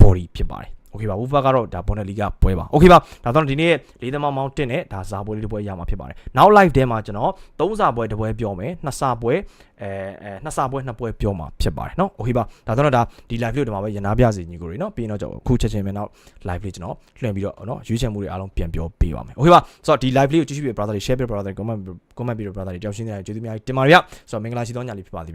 body ဖြစ်ပါတယ် โอเคပါ Wolfsburg ကတော့ဒါ Bundesliga ပွဲပါโอเคပါဒါတော့ဒီနေ့လေးသမားမောင်းတင်နဲ့ဒါဇာပွဲလေးတစ်ပွဲရမှာဖြစ်ပါတယ်နောက် live ထဲမှာကျွန်တော်သုံးစာပွဲတစ်ပွဲပြောမယ်နှစ်စာပွဲအဲအဲနှစ်စာပွဲနှစ်ပွဲပြောမှာဖြစ်ပါတယ်เนาะโอเคပါဒါတော့ဒါဒီ live လေးကိုဒီမှာပဲရနာပြစီညီကိုတွေเนาะပြီးရင်တော့ကျွန်တော်အခုချက်ချင်းပဲနောက် live လေးကျွန်တော်လွှင့်ပြီးတော့เนาะရွေးချယ်မှုတွေအားလုံးပြန်ပြောပေးပါမယ်โอเคပါဆိုတော့ဒီ live လေးကိုကြည့်ရှုပြီး brother တွေ share ပြီး brother တွေ comment comment ပြီး brother တွေကြောက်ရှင်းနေတယ်ကျေးဇူးများတင်ပါတယ်ဗျဆိုတော့မင်္ဂလာရှိသောညလေးဖြစ်ပါသည်